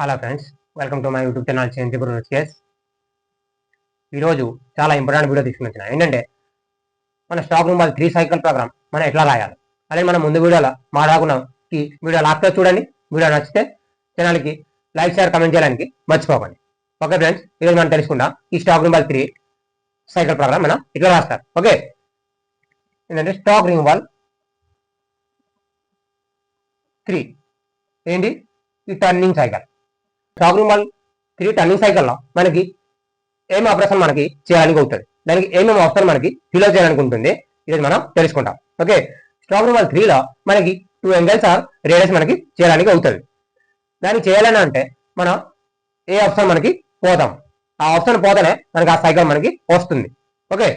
Hello friends welcome to my YouTube channel చేంతిపురం కేస్ ఈరోజు చాలా ఇంపార్టెంట్ వీడియో తీసుకుని వచ్చిన. ఏంటంటే మన stock room three cycle program మనం ఎట్లా రాయాలి? అదే మనం ముందు వీడియోలో మాట్లాడుకున్నాం ఈ వీడియో లాస్ట్లో చూడండి. వీడియో నచ్చితే ఛానల్కి లైక్ షేర్ కమెంట్ చేయడానికి మర్చిపోకండి. ఓకే ఫ్రెండ్స్ ఈరోజు మనం తెలుసుకుందాం ఈ stock room three cycle program మనం ఇట్లా రాస్తారు. ఓకే ఏంటంటే స్టాక్ రింగ్ వాల్ త్రీ ఏంటి? ఈ టర్నింగ్ సైకిల్ స్టాక్ మాల్ తిరిగి త్రీ టర్నింగ్ సైకిల్లో మనకి ఏం ఆపరేషన్ మనకి చేయడానికి అవుతుంది దానికి ఏమేమి అవసరం మనకి ఫిల్ చేయడానికి ఉంటుంది. ఇది మనం తెలుసుకుంటాం. ఓకే స్టాక్ రూమ్ త్రీలో మనకి టూ ఎంగల్స్ ఆర్ రేడియస్ మనకి చేయడానికి అవుతుంది. దాన్ని చేయాలని అంటే మనం ఏ ఆప్షన్ మనకి పోతాం ఆ ఆప్షన్ పోతేనే మనకి ఆ సైకిల్ మనకి వస్తుంది. ఓకే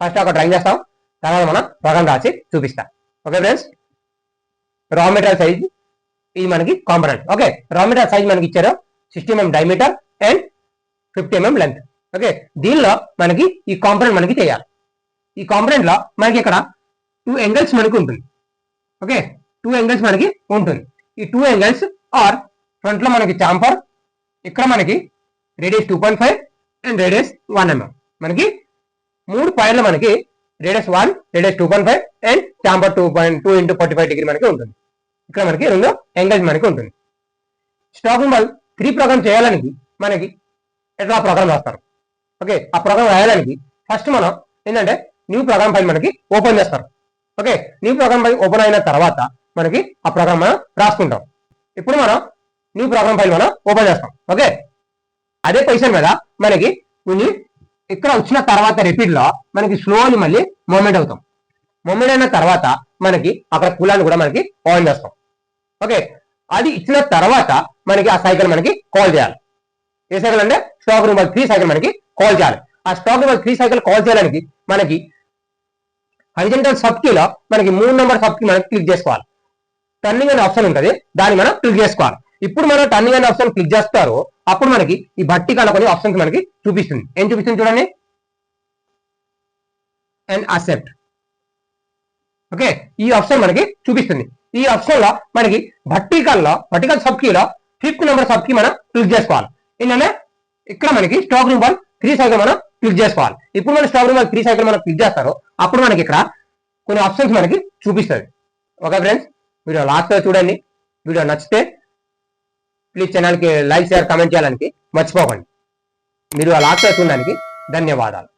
ఫస్ట్ ఒక డ్రైన్ చేస్తాం. తర్వాత మనం ప్రోగ్రామ్ రాసి చూపిస్తాం. Okay friends raw material size ఇది మనకి కాంపనెంట్. ఓకే రా సైజ్ మనకి ఇచ్చారు. Sixty mm diameter and fifty mm length okay దీనిలో మనకి ఈ కాంపనెంట్ మనకి చేయాలి. ఈ కాంపనెంట్లో మనకి ఇక్కడ టూ ఎంగిల్స్ మనకి ఉంటుంది. ఓకే టూ ఎంగిల్స్ మనకి ఉంటుంది. ఈ టూ ఎంగిల్స్ ఆర్ ఫ్రంట్లో మనకి చాంపర్ ఇక్కడ మనకి radius two point five and radius one mm మనకి మూడు పాయింట్లు మనకి radius one radius two point five and chamfer two point two into forty five degree మనకి ఉంటుంది. ఇక్కడ మనకి రెండు ఎంగేజ్ మనకి ఉంటుంది. స్టాకింగ్ సింబల్ త్రీ ప్రోగ్రామ్ చేయడానికి మనకి ఎట్లా ప్రోగ్రామ్ రాస్తారు? ఓకే ఆ ప్రోగ్రామ్ రాయడానికి ఫస్ట్ మనం ఏంటంటే న్యూ ప్రోగ్రామ్ ఫైల్ మనకి ఓపెన్ చేస్తారు. Okay new program file open అయిన తర్వాత మనకి ఆ ప్రోగ్రామ్ మనం రాసుకుంటాం. ఇప్పుడు మనం న్యూ ప్రోగ్రామ్ ఫైల్ మనం ఓపెన్ చేస్తాం. ఓకే అదే పొజిషన్ మీద మనకి కొన్ని ఇక్కడ వచ్చిన తర్వాత రిపీట్లో మనకి స్లోని మళ్ళీ మూమెంట్ అవుతాం. మూమెంట్ అయిన తర్వాత మనకి అక్కడ కూలాన్ని కూడా మనకి ఆన్ చేస్తాం. ఓకే. అది ఇచ్చిన తర్వాత మనకి ఆ సైకిల్ మనకి కాల్ చేయాలి. ఏ సైకిల్ అంటే స్టాక్ నెంబర్ త్రీ సైకిల్ మనకి కాల్ చేయాలి. ఆ stock number three cycle call చేయడానికి మనకి హరిజెంటల్ సబ్ కీలో మనకి మూడు నెంబర్ సబ్ కీ మనకి క్లిక్ చేసుకోవాలి. టర్నింగ్ అనే ఆప్షన్ ఉంటుంది. దాన్ని మనం క్లిక్ చేసుకోవాలి. ఇప్పుడు మనం టర్నింగ్ అనే ఆప్షన్ క్లిక్ చేస్తారు. అప్పుడు మనకి ఈ బట్టి కనుకొని ఆప్షన్స్ మనకి చూపిస్తుంది. ఏం చూపిస్తుంది చూడండి. And accept okay? ఈ ఆప్షన్ మనకి చూపిస్తుంది. ఈ ఆప్షన్లో మనకి vertical లో వర్టికల్ సబ్ కీలో ఫిఫ్త్ నెంబర్ సబ్ కీ మనం క్లిక్ చేసుకోవాలి. ఏంటంటే ఇక్కడ మనకి స్టాక్ నెంబర్ త్రీ సైకిల్ మనం క్లిక్ చేసుకోవాలి. ఇప్పుడు మన స్టాక్ నెంబర్ త్రీ సైకిల్ మనం క్లిక్ చేస్తారు అప్పుడు మనకి ఇక్కడ కొన్ని ఆప్షన్స్ మనకి చూపిస్తుంది ఓకే ఫ్రెండ్స్ వీడియో లాస్ట్ చూడండి. వీడియో నచ్చితే ప్లీజ్ ఛానల్కి లైక్ షేర్ కామెంట్ చేయడానికి మర్చిపోకండి. మీరు ఆ లాస్ట్ చూడడానికి ధన్యవాదాలు.